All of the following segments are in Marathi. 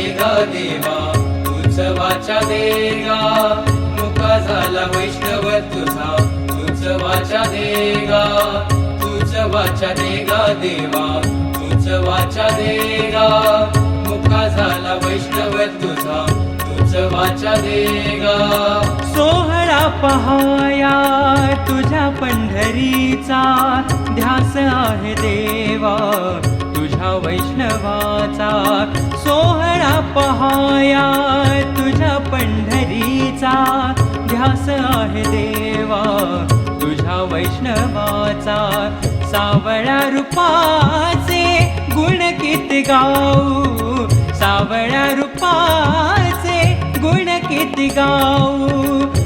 देगा देवा तूच वाचा देगा. मुका झाला वैष्णव तुझा तूच वाचा देगा. तूच वाचा देगा देवा तूच वाचा देगा. मुका झाला वैष्णव तुझा तूच वाचा देगा. सोहळा पहाया तुझ्या पंढरीचा ध्यास आहे देवा तुझ्या वैष्णवाचा. सोहळा पहाया तुझ्या पंढरीचा. ध्यास आहे देवा तुझ्या वैष्णवाचा. सावळ्या रूपाचे गुण किती गाऊ. सावळ्या रूपाचे गुण किती गाऊ.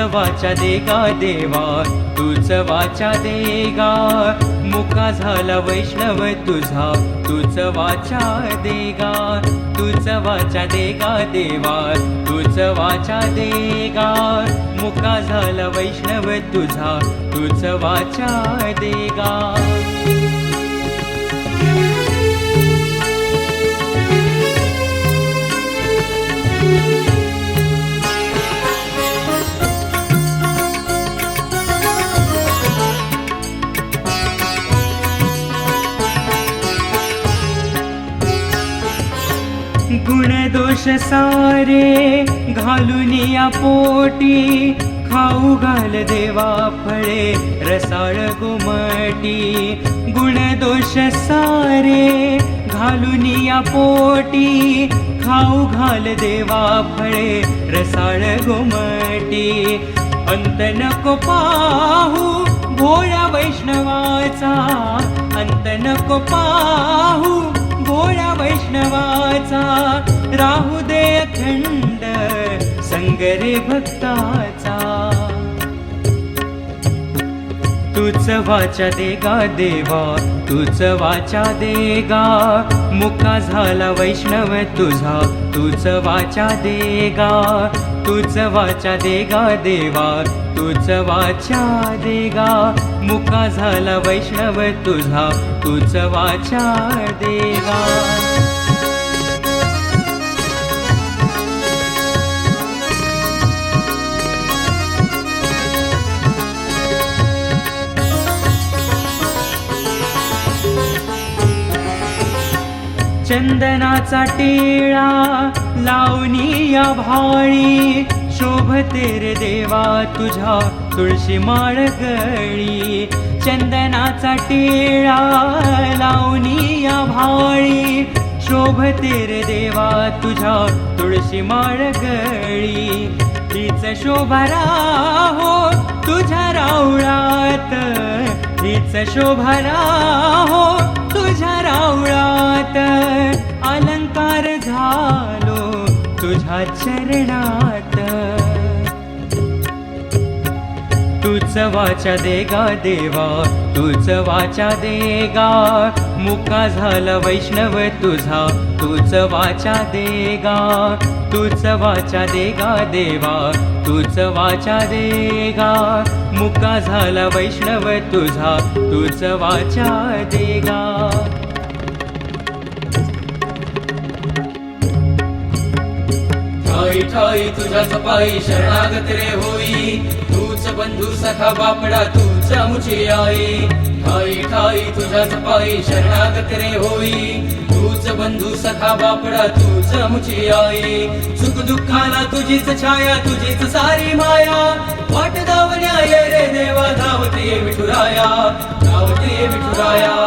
वाचा देगा देवा तूच वाचा देगा. मुका झाला वैष्णव तुझा तूच वाचा देगा. तूच वाचा देगा देवा तूच वाचा देगा. मुका झाला वैष्णव तुझा तूच वाचा देगा. गुण दोष सारे घालून या पोटी. खाऊ घाल देवा फळे रसाळ गुमटी. गुण दोष सारे घालून या पोटी. खाऊ घाल देवा फळे रसाळ गुमटी. अंत नको पाहू भोळ्या वैष्णवाचा. अंत नको पाहू भोळ्या वैष्णवा राहू दे अखंड संगरे भक्ताचा. तूच वाचा देगा देवा तूच वाचा देगा. मुका झाला वैष्णव तुझा तूच वाचा देगा. तूच वाचा देगा देवा तूच वाचा देगा. मुका झाला वैष्णव तुझा तूच वाचा देगा. चंदनाचा टिळा लावणी या भाळी शोभते रे देवा तुझ्या तुळशी माळ गळी. चंदनाचा टिळा लावणी या भाळी शोभते रे देवा तुझ्या तुळशी माळ गळी. हीच शोभरा हो तुझ्या रावळात हीच शोभा राहो तुझ्या रावळात अलंकार झालो तुझ्या चरणात. तूच वाचा देगा देवा तूच वाचा देगा. मुका झाला वैष्णव तुझा तूच वाचा देगा. तूच वाचा देगा देवा तूच वाचा देगा. मुका झाला वैष्णव तुझा तूच वाचा देगा. ठाई ठाई तुझ्याच पायी शरणागत रे होई. तूच बंधू सखा बापडा तूच मुची आई. ठाई ठाई तुझ्याच पायी शरणागत रे होई. तूच बंधू सखा बापडा तूच मुची आई. सुख दुःखाला तुझीच छाया तुझीच सारी माया. वाट धावण्या ये रे देवा धावते विठुराया. धावते विठुराया.